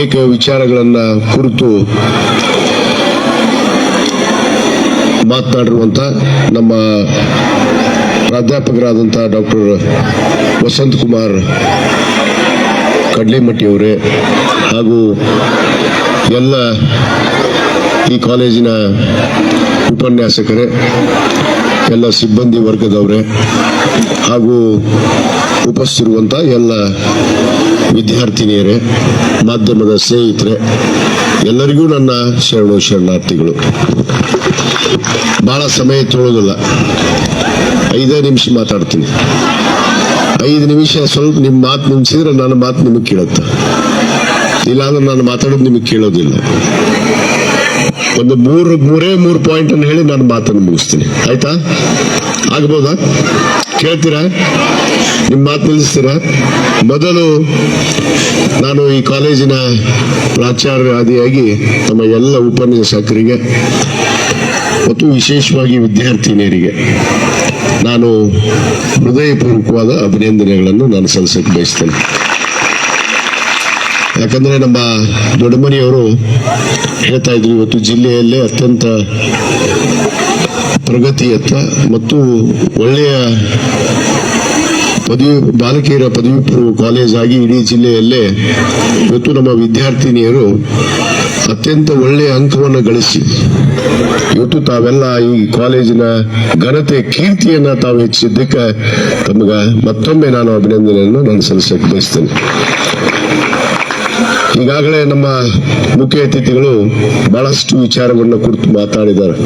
ಅನೇಕ ವಿಚಾರಗಳನ್ನ ಕುರಿತು ಮಾತನಾಡಿರುವಂತ ನಮ್ಮ ಪ್ರಾಧ್ಯಾಪಕರಾದಂಥ ಡಾಕ್ಟರ್ ವಸಂತ್ ಕುಮಾರ್ ಕಡ್ಲೆಮಟ್ಟಿಯವರೇ ಹಾಗೂ ಎಲ್ಲ ಈ ಕಾಲೇಜಿನ ಉಪನ್ಯಾಸಕರೇ, ಎಲ್ಲ ಸಿಬ್ಬಂದಿ ವರ್ಗದವರೇ ಹಾಗೂ ಉಪಸ್ಥಿರುವಂಥ ಎಲ್ಲ ವಿದ್ಯಾರ್ಥಿನಿಯರೇ, ಮಾಧ್ಯಮದ ಸ್ನೇಹಿತರೆ, ಎಲ್ಲರಿಗೂ ನನ್ನ ಶರಣು ಶರಣಾರ್ಥಿಗಳು. ಬಹಳ ಸಮಯ ತೊಳೋದಿಲ್ಲ. ಐದೇ ನಿಮಿಷ ಮಾತಾಡ್ತೀನಿ. ಐದು ನಿಮಿಷ ಸ್ವಲ್ಪ ನಿಮ್ಮ ಮಾತು ನಿಮಿಸಿದ್ರೆ ನನ್ನ ಮಾತು ನಿಮಗೆ ಕೇಳುತ್ತೆ. ಇಲ್ಲಾಂದ್ರೆ ನಾನು ಮಾತಾಡೋದು ನಿಮಗೆ ಕೇಳೋದಿಲ್ಲ. ಒಂದು ಮೂರು, ಮೂರೇ ಮೂರು ಪಾಯಿಂಟ್ ಅನ್ನು ಹೇಳಿ ನಾನು ಮಾತನ್ನು ಮುಗಿಸ್ತೀನಿ. ಆಯ್ತಾ? ಆಗ್ಬೋದಾ? ಕೇಳ್ತೀರಾ? ನಿಮ್ಮ ಮಾತು ನಿಲ್ಲಿಸ್ತೀರಾ? ಮೊದಲು ನಾನು ಈ ಕಾಲೇಜಿನ ಪ್ರಾಚಾರ್ಯಾದಿಯಾಗಿ ನಮ್ಮ ಎಲ್ಲ ಉಪನ್ಯಾಸಕರಿಗೆ, ಮತ್ತು ವಿಶೇಷವಾಗಿ ವಿದ್ಯಾರ್ಥಿನಿಯರಿಗೆ, ನಾನು ಹೃದಯಪೂರ್ವಕವಾದ ಅಭಿನಂದನೆಗಳನ್ನು ನಾನು ಸಲ್ಲಿಸಕ್ಕೆ ಬಯಸ್ತೇನೆ. ಯಾಕಂದ್ರೆ ನಮ್ಮ ದೊಡ್ಡಮನಿಯವರು ಹೇಳ್ತಾ ಇದ್ರು, ಇವತ್ತು ಜಿಲ್ಲೆಯಲ್ಲೇ ಅತ್ಯಂತ ಪ್ರಗತಿಯತ್ತ ಮತ್ತು ಒಳ್ಳೆಯ ಪದವಿ, ಬಾಲಕಿಯರ ಪದವಿ ಪೂರ್ವ ಕಾಲೇಜ್ ಆಗಿ ಇಡೀ ಜಿಲ್ಲೆಯಲ್ಲೇ ಇವತ್ತು ನಮ್ಮ ವಿದ್ಯಾರ್ಥಿನಿಯರು ಅತ್ಯಂತ ಒಳ್ಳೆಯ ಅಂಕವನ್ನು ಗಳಿಸಿ. ಇವತ್ತು ತಾವೆಲ್ಲ ಈ ಕಾಲೇಜಿನ ಘನತೆ, ಕೀರ್ತಿಯನ್ನ ತಾವು ಹೆಚ್ಚಿದ್ದಕ್ಕೆ ತಮಗ ಮತ್ತೊಮ್ಮೆ ನಾನು ಅಭಿನಂದನೆಯನ್ನು ನಾನು ಸಲ್ಲಿಸಕ್ಕೆ ಬಯಸ್ತೇನೆ. ಈಗಾಗಲೇ ನಮ್ಮ ಮುಖ್ಯ ಅತಿಥಿಗಳು ಬಹಳಷ್ಟು ವಿಚಾರಗಳನ್ನ ಕುರಿತು ಮಾತಾಡಿದ್ದಾರೆ.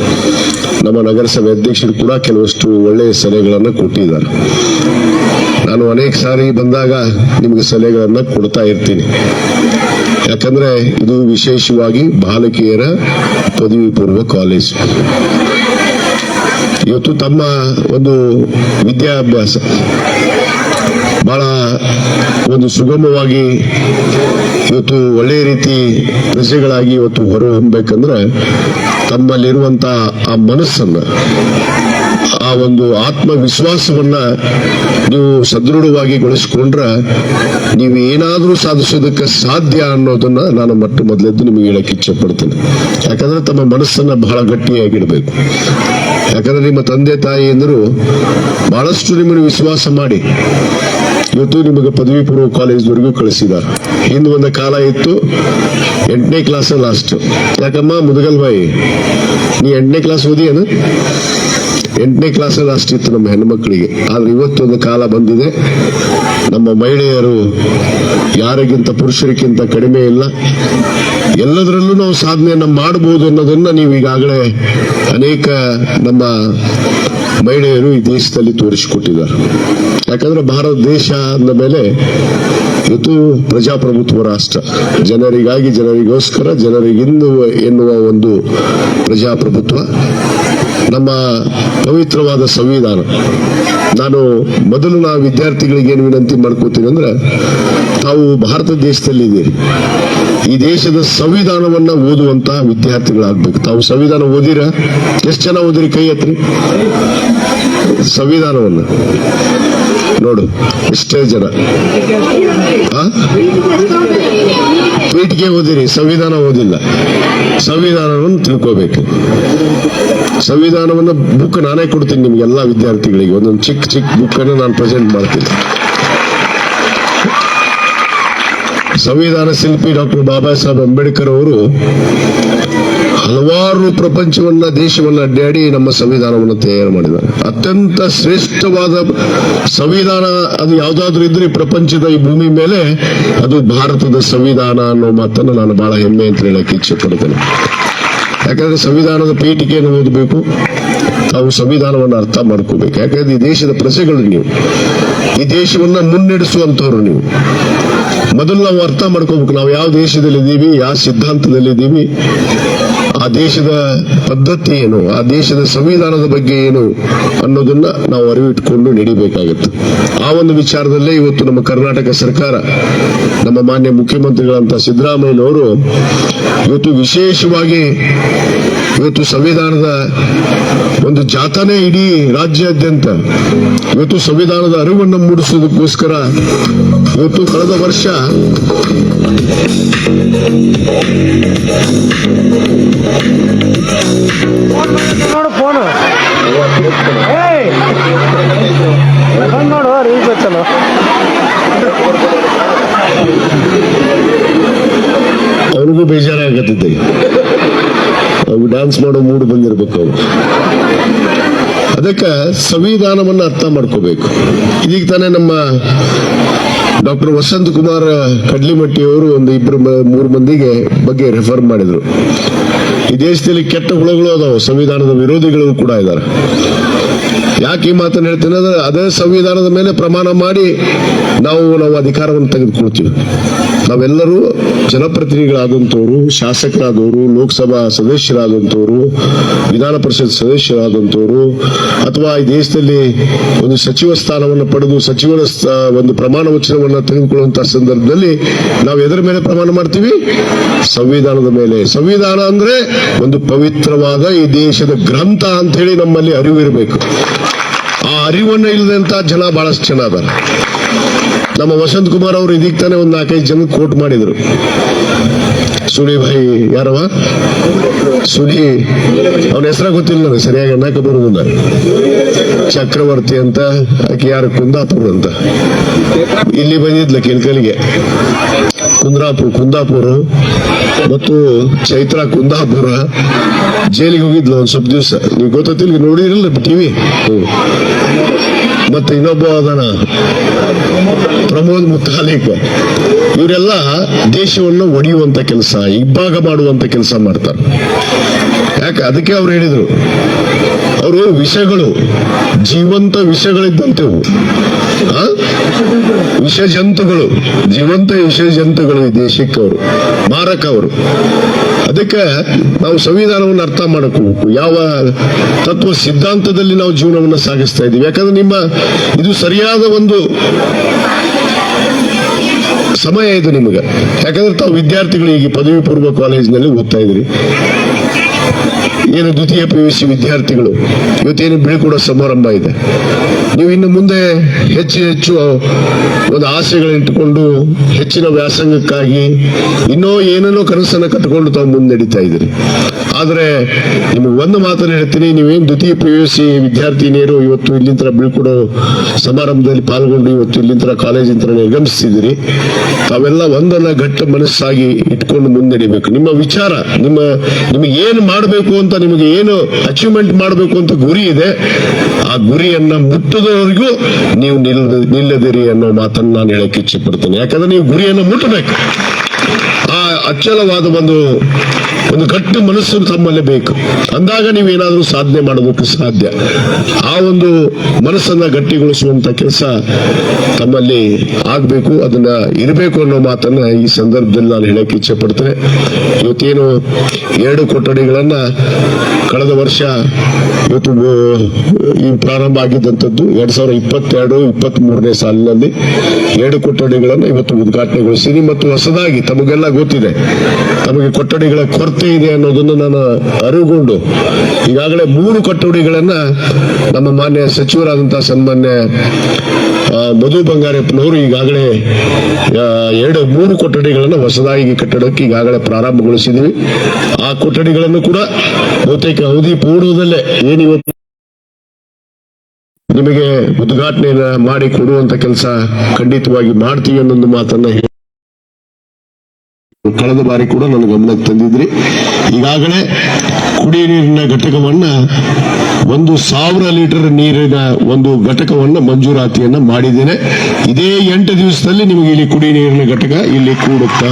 ನಮ್ಮ ನಗರಸಭೆ ಅಧ್ಯಕ್ಷರು ಕೂಡ ಕೆಲವಷ್ಟು ಒಳ್ಳೆಯ ಸಲಹೆಗಳನ್ನು ಕೊಟ್ಟಿದ್ದಾರೆ. ನಾನು ಅನೇಕ ಸಾರಿ ಬಂದಾಗ ನಿಮಗೆ ಸಲಹೆಗಳನ್ನ ಕೊಡ್ತಾ ಇರ್ತೀನಿ. ಯಾಕಂದ್ರೆ ಇದು ವಿಶೇಷವಾಗಿ ಬಾಲಕಿಯರ ಪದವಿ ಪೂರ್ವ ಕಾಲೇಜ್ ಇವತ್ತು ತಮ್ಮ ಒಂದು ವಿದ್ಯಾಭ್ಯಾಸ. ಬಹಳ ಒಂದು ಸುಗಮವಾಗಿ ಇವತ್ತು ಒಳ್ಳೆಯ ರೀತಿ ಪ್ರಜೆಗಳಾಗಿ ಇವತ್ತು ಹೊರಹೊಮ್ಮಬೇಕಂದ್ರೆ ತಮ್ಮಲ್ಲಿರುವಂತ ಆ ಮನಸ್ಸನ್ನ ಆ ಒಂದು ಆತ್ಮವಿಶ್ವಾಸವನ್ನ ನೀವು ಸದೃಢವಾಗಿ ಗೊಳಿಸ್ಕೊಂಡ್ರ ನೀವು ಏನಾದರೂ ಸಾಧಿಸೋದಕ್ಕೆ ಸಾಧ್ಯ ಅನ್ನೋದನ್ನ ನಾನು ಮೊಟ್ಟ ಮೊದಲೆದ್ದು ನಿಮಗೆ ಹೇಳಕ್ ಇಚ್ಛೆ ಪಡ್ತೇನೆ ಯಾಕಂದ್ರೆ ತಮ್ಮ ಮನಸ್ಸನ್ನ ಬಹಳ ಗಟ್ಟಿಯಾಗಿಡಬೇಕು. ಯಾಕಂದ್ರೆ ನಿಮ್ಮ ತಂದೆ ತಾಯಿ ಎಂದರು ಬಹಳಷ್ಟು ನಿಮ್ಮನ್ನು ವಿಶ್ವಾಸ ಮಾಡಿ. ಇವತ್ತು ನಿಮಗೆ ಪದವಿ ಪೂರ್ವ ಕಾಲೇಜ್ವರೆಗೂ ಕಳಿಸಿದ್ದಾರೆ ಹಿಂದೆ ಒಂದು ಕಾಲ ಇತ್ತು, ಎಂಟನೇ ಕ್ಲಾಸ್ ಲಾಸ್ಟ್ ಯಾಕಮ್ಮ ಮುದಗಲ್ಬಾಯಿ ನೀ ಎಂಟನೇ ಕ್ಲಾಸ್ ಓದಿಯೇನು? ಎಂಟನೇ ಕ್ಲಾಸ್ ಅಷ್ಟಿತ್ತು ನಮ್ಮ ಹೆಣ್ಮಕ್ಳಿಗೆ. ಆದ್ರೆ ಇವತ್ತೊಂದು ಕಾಲ ಬಂದಿದೆ. ನಮ್ಮ ಮಹಿಳೆಯರು ಯಾರಿಗಿಂತ ಪುರುಷರಿಗಿಂತ ಕಡಿಮೆ ಇಲ್ಲ. ಎಲ್ಲದರಲ್ಲೂ ನಾವು ಸಾಧನೆಯನ್ನ ಮಾಡಬಹುದು ಅನ್ನೋದನ್ನ ನೀವು ಈಗಾಗಲೇ ಅನೇಕ ನಮ್ಮ ಮಹಿಳೆಯರು ಈ ದೇಶದಲ್ಲಿ ತೋರಿಸಿಕೊಟ್ಟಿದ್ದಾರೆ. ಯಾಕಂದ್ರೆ ಭಾರತ ದೇಶ ಅಂದ ಮೇಲೆ ಇವತ್ತು ಪ್ರಜಾಪ್ರಭುತ್ವ ರಾಷ್ಟ್ರ. ಜನರಿಗಾಗಿ ಜನರಿಗೋಸ್ಕರ ಜನರಿಗಿಂದು ಎನ್ನುವ ಒಂದು ಪ್ರಜಾಪ್ರಭುತ್ವ. ನಮ್ಮ ಪವಿತ್ರವಾದ ಸಂವಿಧಾನ. ನಾನು ಮೊದಲು ನಾ ವಿದ್ಯಾರ್ಥಿಗಳಿಗೆ ಏನು ವಿನಂತಿ ಮಾಡ್ಕೋತೀನಿ ಅಂದ್ರೆ, ತಾವು ಭಾರತ ದೇಶದಲ್ಲಿದ್ದೀರಿ. ಈ ದೇಶದ ಸಂವಿಧಾನವನ್ನ ಓದುವಂತ ವಿದ್ಯಾರ್ಥಿಗಳಾಗ್ಬೇಕು. ತಾವು ಸಂವಿಧಾನ ಓದಿರ? ಎಷ್ಟು ಜನ ಓದಿರಿ ಕೈ ಎತ್ರಿ? ಸಂವಿಧಾನವನ್ನ. ನೋಡು, ಎಷ್ಟೇ ಜನ? ಪೀಠಿಗೆ ಓದಿರಿ, ಸಂವಿಧಾನ ಓದಿಲ್ಲ. ಸಂವಿಧಾನವನ್ನು ತಿಳ್ಕೋಬೇಕು. ಸಂವಿಧಾನವನ್ನ ಬುಕ್ ನಾನೇ ಕೊಡ್ತೀನಿ ನಿಮ್ಗೆ ಎಲ್ಲಾ ವಿದ್ಯಾರ್ಥಿಗಳಿಗೆ. ಒಂದೊಂದು ಚಿಕ್ಕ ಚಿಕ್ಕ ಬುಕ್ ಅನ್ನು ನಾನು ಪ್ರೆಸೆಂಟ್ ಮಾಡ್ತೀನಿ. ಸಂವಿಧಾನ ಶಿಲ್ಪಿ ಡಾಕ್ಟರ್ ಬಾಬಾ ಸಾಹೇಬ್ ಅಂಬೇಡ್ಕರ್ ಅವರು ಹಲವಾರು ಪ್ರಪಂಚವನ್ನ, ದೇಶವನ್ನ ಅಡ್ಡಾಡಿ ನಮ್ಮ ಸಂವಿಧಾನವನ್ನು ತಯಾರು ಮಾಡಿದ್ದಾರೆ. ಅತ್ಯಂತ ಶ್ರೇಷ್ಠವಾದ ಸಂವಿಧಾನ ಅದು ಯಾವ್ದಾದ್ರು ಇದ್ರೆ ಪ್ರಪಂಚದ ಈ ಭೂಮಿ ಮೇಲೆ ಅದು ಭಾರತದ ಸಂವಿಧಾನ ಅನ್ನೋ ಮಾತನ್ನು ನಾನು ಬಹಳ ಹೆಮ್ಮೆ ಅಂತ ಹೇಳಕ್ಕೆ ಇಚ್ಛೆ ಪಡ್ತೇನೆ ಯಾಕಂದ್ರೆ ಸಂವಿಧಾನದ ಪೀಠಿಕೆಯನ್ನು ಓದಬೇಕು. ತಾವು ಸಂವಿಧಾನವನ್ನು ಅರ್ಥ ಮಾಡ್ಕೋಬೇಕು. ಯಾಕಂದ್ರೆ ಈ ದೇಶದ ಪ್ರಜೆಗಳು ನೀವು. ಈ ದೇಶವನ್ನ ಮುನ್ನಡೆಸುವಂತವರು ನೀವು. ಮೊದಲು ನಾವು ಅರ್ಥ ಮಾಡ್ಕೋಬೇಕು. ನಾವು ಯಾವ ದೇಶದಲ್ಲಿದ್ದೀವಿ, ಯಾವ ಸಿದ್ಧಾಂತದಲ್ಲಿದ್ದೀವಿ. ಆ ದೇಶದ ಪದ್ಧತಿ ಏನು? ಆ ದೇಶದ ಸಂವಿಧಾನದ ಬಗ್ಗೆ ಏನು? ಅನ್ನೋದನ್ನ ನಾವು ಅರಿವಿಟ್ಕೊಂಡು ನಡಿಬೇಕಾಗುತ್ತೆ. ಆ ಒಂದು ವಿಚಾರದಲ್ಲೇ ಇವತ್ತು ನಮ್ಮ ಕರ್ನಾಟಕ ಸರ್ಕಾರ, ನಮ್ಮ ಮಾನ್ಯ ಮುಖ್ಯಮಂತ್ರಿಗಳಂತ ಸಿದ್ದರಾಮಯ್ಯನವರು ಇವತ್ತು ವಿಶೇಷವಾಗಿ ಇವತ್ತು ಸಂವಿಧಾನದ ಒಂದು ಜಾಥಾನೇ ಇಡೀ ರಾಜ್ಯಾದ್ಯಂತ. ಇವತ್ತು ಸಂವಿಧಾನದ ಅರಿವನ್ನು ಮೂಡಿಸೋದಕ್ಕೋಸ್ಕರ ಇವತ್ತು ಕಳೆದ ವರ್ಷ ಅವ್ರಿಗೂ ಬೇಜಾರಾಗತ್ತಿದ್ದೆ. ಡ್ಯಾನ್ಸ್ ಮಾಡೋ ಮೂಡ್ ಬಂದಿರ್ಬೇಕು ಅವ್ರು. ಅದಕ್ಕೆ ಸಂವಿಧಾನವನ್ನ ಅರ್ಥ ಮಾಡ್ಕೋಬೇಕು. ಇದೀಗ ತಾನೇ ನಮ್ಮ ಡಾಕ್ಟರ್ ವಸಂತ್ ಕುಮಾರ್ ಕಡ್ಲಿಮಟ್ಟಿ ಅವರು ಒಂದು ಇಬ್ಬರು ಮೂರು ಮಂದಿಗೆ ಬಗ್ಗೆ ರೆಫರ್ ಮಾಡಿದ್ರು. ಈ ದೇಶದಲ್ಲಿ ಕೆಟ್ಟ ಹುಳಗಳು ಅದಾವ, ಸಂವಿಧಾನದ ವಿರೋಧಿಗಳು ಕೂಡ ಇದ್ದಾರೆ. ಯಾಕೆ ಈ ಮಾತನ್ನು ಹೇಳ್ತೇನೆ ಅಂದ್ರೆ ಅದೇ ಸಂವಿಧಾನದ ಮೇಲೆ ಪ್ರಮಾಣ ಮಾಡಿ ನಾವು ನಾವು ಅಧಿಕಾರವನ್ನು ತೆಗೆದುಕೊಳ್ತೀವಿ. ನಾವೆಲ್ಲರೂ ಜನಪ್ರತಿನಿಧಿಗಳಾದಂಥವ್ರು, ಶಾಸಕರಾದವರು, ಲೋಕಸಭಾ ಸದಸ್ಯರಾದಂಥವರು, ವಿಧಾನ ಪರಿಷತ್ ಸದಸ್ಯರಾದಂಥವರು, ಅಥವಾ ಈ ದೇಶದಲ್ಲಿ ಒಂದು ಸಚಿವ ಸ್ಥಾನವನ್ನು ಪಡೆದು ಸಚಿವರ ಒಂದು ಪ್ರಮಾಣ ವಚನವನ್ನು ತೆಗೆದುಕೊಳ್ಳುವಂತಹ ಸಂದರ್ಭದಲ್ಲಿ ನಾವು ಎದರ ಮೇಲೆ ಪ್ರಮಾಣ ಮಾಡ್ತೀವಿ? ಸಂವಿಧಾನದ ಮೇಲೆ. ಸಂವಿಧಾನ ಅಂದ್ರೆ ಒಂದು ಪವಿತ್ರವಾದ ಈ ದೇಶದ ಗ್ರಂಥ ಅಂತ ಹೇಳಿ ನಮ್ಮಲ್ಲಿ ಅರಿವಿರಬೇಕು. ಆ ಅರಿವನ್ನು ಇಲ್ಲದಂತ ಜನ ಬಹಳಷ್ಟು ಜನ ಅದಾರ. ನಮ್ಮ ವಸಂತ್ ಕುಮಾರ್ ಅವರು ಇದೀಗ ತಾನೇ ಒಂದು ನಾಲ್ಕೈದು ಜನ ಕೋಟ್ ಮಾಡಿದ್ರು. ಸುನಿ ಭಾಯಿ ಯಾರವ? ಸುನಿ, ಅವನ ಹೆಸರ ಗೊತ್ತಿಲ್ಲ ನನಗೆ, ಸರಿಯಾಗಿ ಅನ್ನಕ್ಕೆ ಬರುವುದಿಲ್ಲ ಚಕ್ರವರ್ತಿ ಅಂತ, ಆಕೆ ಯಾರು? ಕುಂದಾಪುರ ಅಂತ. ಇಲ್ಲಿ ಬಂದಿದ್ಲ ಕಿಲ್ಕಲಿಗೆ ಕುಂದ್ರಾಪುರ ಕುಂದಾಪುರ ಮತ್ತು ಚೈತ್ರ ಕುಂದಾಪುರ. ಜೈಲಿಗೆ ಹೋಗಿದ್ಲು ಒಂದು ಸ್ವಲ್ಪ ದಿವಸ. ನೀವು ಗೊತ್ತಿಲ್ಲ ನೋಡಿರಲ್ಲ ಟಿವಿ. ಮತ್ತೆ ಇನ್ನೊಬ್ಬ ಅದನ ಪ್ರಮೋದ್ ಮುತಾಲಿಕ್ ಇವರೆಲ್ಲ ದೇಶವನ್ನು ಒಡೆಯುವಂತ ಕೆಲಸ, ಇಬ್ಬಾಗ ಮಾಡುವಂತ ಕೆಲಸ ಮಾಡ್ತಾರೆ. ಯಾಕೆ? ಅದಕ್ಕೆ ಅವ್ರು ಹೇಳಿದ್ರು. ಅವರು ವಿಷಗಳು, ಜೀವಂತ ವಿಷಗಳಿದ್ದಂತೆವು? ವಿಷ ಜಂತುಗಳು ಜೀವಂತ ವಿಷ ಜಂತುಗಳು ಈ ದೇಶಕ್ಕೆ ಅವರು, ಮಾರಕ ಅವರು. ಅದಕ್ಕೆ ನಾವು ಸಂವಿಧಾನವನ್ನು ಅರ್ಥ ಮಾಡಬೇಕು ಯಾವ ತತ್ವ ಸಿದ್ಧಾಂತದಲ್ಲಿ ನಾವು ಜೀವನವನ್ನು ಸಾಗಿಸ್ತಾ ಇದ್ದೀವಿ. ಯಾಕಂದ್ರೆ ನಿಮ್ಮ ಇದು ಸರಿಯಾದ ಒಂದು ಸಮಯ ಇದು ನಿಮಗೆ. ಯಾಕಂದ್ರೆ ತಾವು ವಿದ್ಯಾರ್ಥಿಗಳು ಈಗ ಪದವಿ ಪೂರ್ವ ಕಾಲೇಜಿನಲ್ಲಿ ಓದ್ತಾ ಇದ್ರಿ. ಏನು ದ್ವಿತೀಯ ಪಿ ಯು ಸಿ ವಿದ್ಯಾರ್ಥಿಗಳು, ಇವತ್ತೇನು ಬೀಳ್ಕೊಡೋ ಸಮಾರಂಭ ಇದೆ. ನೀವು ಇನ್ನು ಮುಂದೆ ಹೆಚ್ಚು ಹೆಚ್ಚು ಒಂದು ಆಸೆಗಳಿಟ್ಟುಕೊಂಡು ಹೆಚ್ಚಿನ ವ್ಯಾಸಂಗಕ್ಕಾಗಿ ಇನ್ನೂ ಏನೇನೋ ಕನಸನ್ನು ಕಟ್ಟಿಕೊಂಡು ತಾವು ಮುನ್ನಡೀತಾ ಇದ್ದೀರಿ. ಆದರೆ ನಿಮಗೆ ಒಂದು ಮಾತನ್ನು ಹೇಳ್ತೀನಿ, ನೀವೇನು ದ್ವಿತೀಯ ಪಿ ಯು ಸಿ ವಿದ್ಯಾರ್ಥಿನಿಯರು ಇವತ್ತು ಇಲ್ಲಿಂದ ಬೀಳ್ಕೊಡೋ ಸಮಾರಂಭದಲ್ಲಿ ಪಾಲ್ಗೊಂಡು ಇವತ್ತು ಇಲ್ಲಿಂದ ಕಾಲೇಜಿಂದ ನಿರ್ಗಮಿಸ್ತಿದ್ದೀರಿ ತಾವೆಲ್ಲ ಒಂದಲ್ಲ ಗಟ್ಟ ಮನಸ್ಸಾಗಿ ಇಟ್ಕೊಂಡು ಮುನ್ನಡಿಬೇಕು ನಿಮ್ಮ ವಿಚಾರ, ನಿಮ್ಮ, ನಿಮಗೆ ಏನು ಮಾಡಬೇಕು ಅಂತ ನಿಮಗೆ ಏನು ಅಚೀವ್ಮೆಂಟ್ ಮಾಡಬೇಕು ಅಂತ ಗುರಿ ಇದೆ, ಆ ಗುರಿಯನ್ನ ಮುಟ್ಟದವರೆಗೂ ನೀವು ನಿಲ್ ನಿಲ್ಲದಿರಿ ಅನ್ನೋ ಮಾತನ್ನ ನಾನು ಹೇಳಕ್ಕೆ ಇಚ್ಛೆ ಪಡ್ತೇನೆ. ಯಾಕಂದ್ರೆ ನೀವು ಗುರಿಯನ್ನು ಮುಟ್ಟಬೇಕು. ಆ ಅಚ್ಚಲವಾದ ಒಂದು ಒಂದು ಗಟ್ಟಿ ಮನಸ್ಸು ತಮ್ಮಲ್ಲೇ ಬೇಕು. ಅಂದಾಗ ನೀವೇನಾದ್ರೂ ಸಾಧನೆ ಮಾಡೋದಕ್ಕೆ ಸಾಧ್ಯ. ಆ ಒಂದು ಮನಸ್ಸನ್ನ ಗಟ್ಟಿಗೊಳಿಸುವಂತ ಕೆಲಸ ತಮ್ಮಲ್ಲಿ ಆಗ್ಬೇಕು, ಅದನ್ನ ಇರಬೇಕು ಅನ್ನೋ ಮಾತನ್ನ ಈ ಸಂದರ್ಭದಲ್ಲಿ ನಾನು ಹೇಳಕ್ಕೆ ಇಚ್ಛೆ ಪಡ್ತೇನೆ ಇವತ್ತೇನು ಎರಡು ಕೊಠಡಿಗಳನ್ನ ಕಳೆದ ವರ್ಷ ಇವತ್ತು ಈ ಪ್ರಾರಂಭ ಆಗಿದ್ದಂಥದ್ದು ಎರಡ್ ಸಾವಿರದ ಇಪ್ಪತ್ತೆರಡು ಇಪ್ಪತ್ತ್ ಮೂರನೇ ಸಾಲಿನಲ್ಲಿ ಎರಡು ಕೊಠಡಿಗಳನ್ನು ಇವತ್ತು ಉದ್ಘಾಟನೆಗೊಳಿಸಿನಿ ಮತ್ತು ಹೊಸದಾಗಿ ತಮಗೆಲ್ಲ ಗೊತ್ತಿದೆ, ತಮಗೆ ಕೊಠಡಿಗಳ ಕೊರತೆ ಇದೆ ಅನ್ನೋದನ್ನು ನಾನು ಅರಿವುಗೊಂಡು ಈಗಾಗಲೇ ಮೂರು ಕೊಠಡಿಗಳನ್ನ ನಮ್ಮ ಮಾನ್ಯ ಸಚಿವರಾದಂತಹ ಸನ್ಮಾನ್ಯ ಮಧು ಬಂಗಾರಪ್ಪನವರು ಈಗಾಗಲೇ ಎರಡು, ಮೂರು ಕೊಠಡಿಗಳನ್ನು ಹೊಸದಾಗಿ ಕಟ್ಟಡಕ್ಕೆ ಈಗಾಗಲೇ ಪ್ರಾರಂಭಗೊಳಿಸಿದ್ವಿ. ಆ ಕೊಠಡಿಗಳನ್ನು ಕೂಡ ಬಹುತೇಕ ಅವಧಿ ಪೂರ್ವದಲ್ಲೇ ಏನಿವತ್ತು ನಿಮಗೆ ಉದ್ಘಾಟನೆಯನ್ನ ಮಾಡಿ ಕೊಡುವಂತ ಕೆಲಸ ಖಂಡಿತವಾಗಿ ಮಾಡ್ತೀವಿ ಅನ್ನೊಂದು ಮಾತನ್ನ ಹೇಳಿ ಕಳೆದ ಬಾರಿ ಕೂಡ ನನ್ನ ಗಮನಕ್ಕೆ ತಂದಿದ್ರಿ. ಈಗಾಗಲೇ ಕುಡಿಯ ನೀರಿನ ಘಟಕವನ್ನ ಒಂದು ಸಾವಿರ ಲೀಟರ್ ನೀರಿನ ಒಂದು ಘಟಕವನ್ನ ಮಂಜೂರಾತಿಯನ್ನ ಮಾಡಿದ್ದೇನೆ. ಇದೇ ಎಂಟು ದಿವಸದಲ್ಲಿ ನಿಮಗೆ ಇಲ್ಲಿ ಕುಡಿಯ ನೀರಿನ ಘಟಕ ಇಲ್ಲಿ ಕೂಡುತ್ತಾ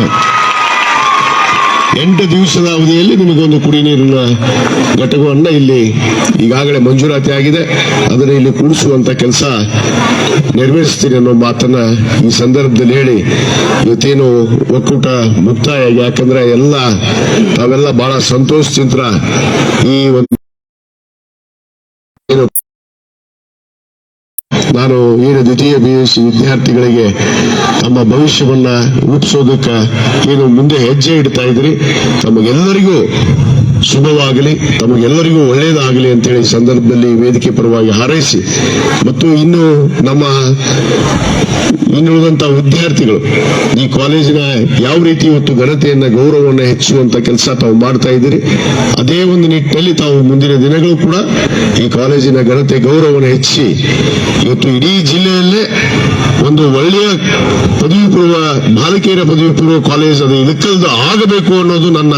ಎಂಟು ದಿವಸದ ಅವಧಿಯಲ್ಲಿ ನಿಮಗೊಂದು ಕುಡಿ ನೀರಿನ ಘಟಕವನ್ನು ಇಲ್ಲಿ ಈಗಾಗಲೇ ಮಂಜೂರಾತಿ ಆಗಿದೆ. ಅದನ್ನು ಇಲ್ಲಿ ಕೂಡಿಸುವಂತ ಕೆಲಸ ನೆರವೇರಿಸ್ತೀನಿ ಅನ್ನೋ ಮಾತನ್ನ ಈ ಸಂದರ್ಭದಲ್ಲಿ ಹೇಳಿ, ಇವತ್ತೇನು ಒಕ್ಕೂಟ ಮುಕ್ತಾಯ ಯಾಕಂದ್ರೆ ಎಲ್ಲ ತಾವೆಲ್ಲ ಬಹಳ ಸಂತೋಷದಿಂದ ಈ ಒಂದು ನಾನು ಏನು ದ್ವಿತೀಯ ಬಿ ಎಸ್ ಸಿ ವಿದ್ಯಾರ್ಥಿಗಳಿಗೆ ತಮ್ಮ ಭವಿಷ್ಯವನ್ನ ರೂಪಿಸೋದಕ್ಕೆ ಏನು ಮುಂದೆ ಹೆಜ್ಜೆ ಇಡ್ತಾ ಇದ್ರಿ ತಮಗೆಲ್ಲರಿಗೂ ಶುಭವಾಗಲಿ ತಮಗೆಲ್ಲರಿಗೂ ಒಳ್ಳೆಯದಾಗಲಿ ಅಂತ ಹೇಳಿ ಸಂದರ್ಭದಲ್ಲಿ ವೇದಿಕೆ ಪರವಾಗಿ ಹಾರೈಸಿ, ಮತ್ತು ಇನ್ನು ನಮ್ಮ ಇನ್ನುಳಿದಂತಹ ವಿದ್ಯಾರ್ಥಿಗಳು, ಈ ಕಾಲೇಜಿನ ಯಾವ ರೀತಿ ಇವತ್ತು ಘನತೆಯನ್ನ, ಗೌರವವನ್ನು ಹೆಚ್ಚುವಂತ ಕೆಲಸ ತಾವು ಮಾಡ್ತಾ ಇದ್ದೀರಿ, ಅದೇ ಒಂದು ನಿಟ್ಟಿನಲ್ಲಿ ತಾವು ಮುಂದಿನ ದಿನಗಳು ಕೂಡ ಈ ಕಾಲೇಜಿನ ಘನತೆ, ಗೌರವವನ್ನು ಹೆಚ್ಚಿಸಿ ಇವತ್ತು ಇಡೀ ಜಿಲ್ಲೆಯಲ್ಲೇ ಬಾಲಕಿಯರ ಪದವಿ ಪೂರ್ವ ಕಾಲೇಜ್ ಅದು ಇಳಕಲ್ದು ಆಗಬೇಕು ಅನ್ನೋದು ನನ್ನ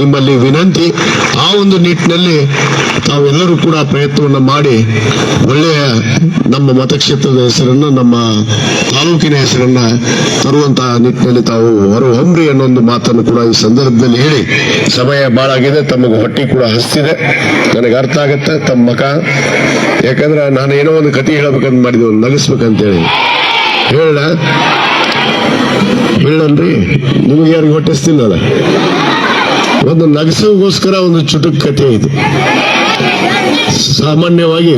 ನಿಮ್ಮಲ್ಲಿ ವಿನಂತಿ. ಆ ಒಂದು ನಿಟ್ಟಿನಲ್ಲಿ ತಾವೆಲ್ಲರೂ ಕೂಡ ಪ್ರಯತ್ನವನ್ನ ಮಾಡಿ ಒಳ್ಳೆಯ ನಮ್ಮ ಮತಕ್ಷೇತ್ರದ ಹೆಸರನ್ನ, ನಮ್ಮ ತಾಲೂಕಿನ ಹೆಸರನ್ನ ತರುವಂತಹ ನಿಟ್ಟಿನಲ್ಲಿ ತಾವು ಹೊರಹೊಮ್ರಿ ಅನ್ನೋ ಒಂದು ಮಾತನ್ನು ಕೂಡ ಈ ಸಂದರ್ಭದಲ್ಲಿ ಹೇಳಿ. ಸಮಯ ಬಾಳಾಗಿದೆ ತಮಗೆ ಹೊಟ್ಟಿ ಕೂಡ ಹಸ್ತಿದೆ. ನನಗೆ ಅರ್ಥ ಆಗತ್ತೆ, ತಮ್ಮ ಮಕ. ಯಾಕಂದ್ರೆ ನಾನು ಏನೋ ಒಂದು ಕತೆ ಹೇಳ್ಬೇಕಂತ ಮಾಡಿದ್ವಿ ಒಂದು ನಗಿಸ್ಬೇಕಂತ ಹೇಳಿ. ನಿಮ್ಗೆ ನಿಮಗೆ ಯಾರಿಗೆ ಹೊಟ್ಟಿಸ್ತಿಲ್ಲ ಒಂದು ನಗಸಗೋಸ್ಕರ ಒಂದು ಚುಟುಕ್ ಕಥೆ ಇದು. ಸಾಮಾನ್ಯವಾಗಿ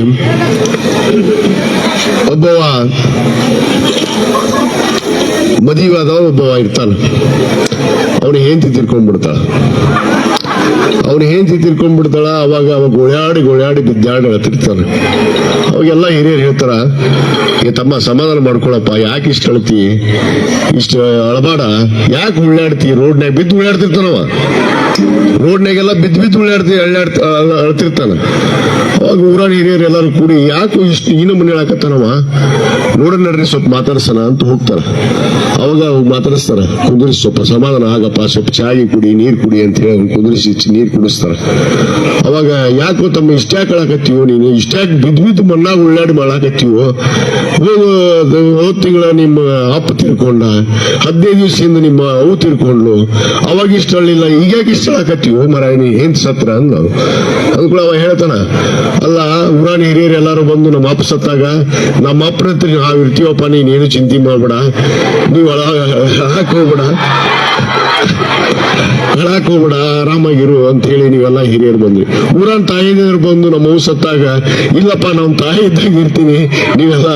ಒಬ್ಬವ ಮದುವೆಯಾದವ ಒಬ್ಬವ ಇರ್ತಾನ. ಅವನು ಹೆಂಡತಿ ತಿರ್ಕೊಂಡ್ಬಿಡ್ತಾಳ. ಅವನು ಹೆಂಡತಿ ತಿರ್ಕೊಂಡ್ಬಿಡ್ತಾಳ, ಅವಾಗ ಅವ ಗೋಳ್ಯಾಡಿ ಗೋಳ್ಯಾಡಿ ಬಿದ್ದಾಡಿ ಹೇಳ್ತಿರ್ತಾನೆ ಅವಾಗೆಲ್ಲ ಹಿರಿಯರು ಹೇಳ್ತಾರ, ಏ ತಮ್ಮ, ಸಮಾಧಾನ ಮಾಡ್ಕೊಳಪ್ಪ, ಯಾಕೆ ಇಷ್ಟ ಅಳ್ತಿ? ಇಷ್ಟ ಅಳಬಾಡ. ಯಾಕೆ ಉಳ್ಳಾಡ್ತಿ ರೋಡ್ನ್ಯಾಗ ಬಿದ್ದು ಉಳ್ಳಾಡ್ತಿರ್ತಾನವ ರೋಡ್ನಾಗೆಲ್ಲ ಬಿದ್ದು ಬಿದ್ದು ಉಳ್ಳಾಡ್ತಿ ಅಳ್ಳಾಡ್ತ ಅಳ್- ಅಳ್ತಿರ್ತಾನ. ಅವಾಗ ಊರಾನ ಹಿರಿಯರು ಎಲ್ಲರೂ ಕೂಡಿ, ಯಾಕೆ ಇಷ್ಟು ಇನ್ನು ನಮೂನಿ ಹೇಳಕತ್ತಾನವ? ನೋಡ ನಡ್ರಿ, ಸ್ವಲ್ಪ ಮಾತಾಡ್ಸನ ಅಂತ ಹೋಗ್ತಾರ. ಅವಾಗ ಮಾತಾಡಿಸ್ತಾರ, ಕುಂದ್ರಿಸಿ, ಸ್ವಲ್ಪ ಸಮಾಧಾನ ಆಗಪ್ಪ, ಸ್ವಲ್ಪ ಚಾಯಿ ಕುಡಿ, ನೀರ್ ಕುಡಿ ಅಂತ ಹೇಳಿ ಅವ್ನು ನೀರು ಕುಡಿಸ್ತಾರ. ಅವಾಗ ಯಾಕೋ ತಮ್ಮ ಇಷ್ಟ ಕಳಕತ್ತೀವೋ ನೀನು? ಇಷ್ಟ ಬಿದ್ದು ಬಿದ್ದು ಮಣ್ಣಾಗ ಉಳ್ಳಾಡಿ ಮಾಡಾಕತ್ತೀವೋ? ಹೋದ ತಿಂಗಳ ನಿಮ್ಮ ಅಪ್ಪ ತಿರ್ಕೊಂಡ, ಹದಿನೈದು ದಿವಸದಿಂದ ನಿಮ್ಮ ಅವು ತಿರ್ಕೊಂಡ್ಲು. ಅವಾಗ ಇಷ್ಟ ಅಳ್ಳಿಲ್ಲ ಈಗ ಇಷ್ಟ ಹಾಕತ್ತೀವೋ ಮರ ನೀ ಏನ್ ಸತ್ರ ಅಂದ ಅದು ಕೂಡ ಅವ ಹೇಳ್ತಾನ, ಅಲ್ಲ, ಊರಾನ ಹಿರಿಯರು ಎಲ್ಲಾರು ಬಂದು ನಮ್ಮ ಅಪ್ಪ ಸತ್ತಾಗ, ನಮ್ಮ ಅಪ್ಪನ ಹತ್ರ ನಾವು ಇರ್ತೀವಪ್ಪ ನೀನೇನು ಚಿಂತೆ ಮಾಡ್ಬೇಡ. ನೀವು ಹಾಕ್ ಹೋಗ್ಬೇಡ. ಹೇಳಕ್ ಹೋಗ್ಬೇಡ, ಆರಾಮಾಗಿರು ಅಂತ ಹೇಳಿ ನೀವೆಲ್ಲ ಹಿರಿಯರು ಬಂದ್ರಿ ಊರನ್ ತಾಯಿದ್ರು ಬಂದು ನಮ್ಮ ಅವು ಸತ್ತಾಗ, ಇಲ್ಲಪ್ಪ ನಮ್ಮ ತಾಯಿ ಇದ್ದಾಗ ಇರ್ತೀನಿ, ನೀವೆಲ್ಲ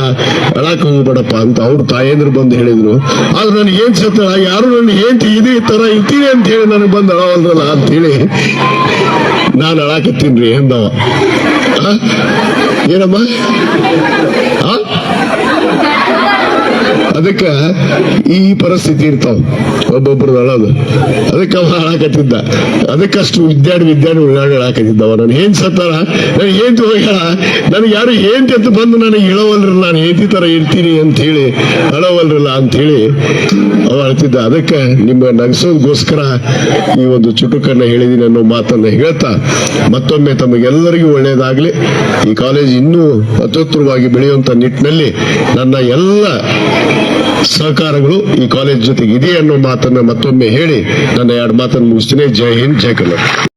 ಹೇಳಕ್ ಹೋಗ್ಬೇಡಪ್ಪ ಅಂತ ಅವ್ರ ತಾಯಂದ್ರು ಬಂದು ಹೇಳಿದ್ರು ಆದ್ರೆ ನನಗೆ ಏನ್ ಸತ್ತ ಯಾರು ನನ್ನ ಏನ್ ಇದೇ ತರ ಇರ್ತೀನಿ ಅಂತ ಹೇಳಿ ನನಗೆ ಬಂದು ಅಳವಲ್ರಲ್ಲ ಅಂತ ಹೇಳಿ ನಾನು ಅಳಾಕತ್ತೀನ್ರಿ ಎಂದವ? ಏನಮ್ಮ ಆ? ಅದಕ್ಕ ಈ ಪರಿಸ್ಥಿತಿ ಇರ್ತಾವ. ಒಬ್ಬೊಬ್ರು ಅಳೋದು ಅದಕ್ಕೆ ಅವ ಹಾಳಾಕತ್ತಿದ್ದ. ಅದಕ್ಕಷ್ಟು ವಿದ್ಯಾರ್ಥಿ ವಿದ್ಯಾರ್ಥಿ ಉಳ್ಳಾಡಿ ಅವ ನಾನು ಏನ್ ಸತ್ತಾರ ನಾನು ಏನ್ ಹೋಗ್ಯಾಳ? ನನಗೆ ಯಾರು ಏನ್ ಅಂತ ಬಂದು ನನಗೆ ಹೇಳವಲ್ರಲ್ಲ. ನಾನು ಏಂತಿ ತರ ಇರ್ತೀನಿ ಅಂತ ಹೇಳಿ ಅಳವಲ್ರಲ್ಲ ಅಂತ ಹೇಳಿ ಅವ ಹೇಳ್ತಿದ್ದ ಅದಕ್ಕೆ ನಿಮ್ಮ ನಗಸೋದಕ್ಕೋಸ್ಕರ ಈ ಒಂದು ಚುಟುಕನ್ನ ಹೇಳಿದೀನಿ ಅನ್ನೋ ಮಾತನ್ನ ಹೇಳ್ತಾ ಮತ್ತೊಮ್ಮೆ ತಮಗೆಲ್ಲರಿಗೂ ಒಳ್ಳೆಯದಾಗಲಿ ಈ ಕಾಲೇಜ್ ಇನ್ನೂ ಅತ್ಯುತ್ತರವಾಗಿ ಬೆಳೆಯುವಂತ ನಿಟ್ಟಿನಲ್ಲಿ ನನ್ನ ಎಲ್ಲ ಸಹಕಾರಗಳು ಈ ಕಾಲೇಜ್ ಜೊತೆಗೆ ಇದೆ ಅನ್ನೋ ಮಾತನ್ನ ಮತ್ತೊಮ್ಮೆ ಹೇಳಿ ನನ್ನ ಎರಡು ಮಾತನ್ನು ಮುಗಿಸ್ತೀನಿ. ಜೈ ಹಿಂದ್, ಜೈ ಕನ್ನಡ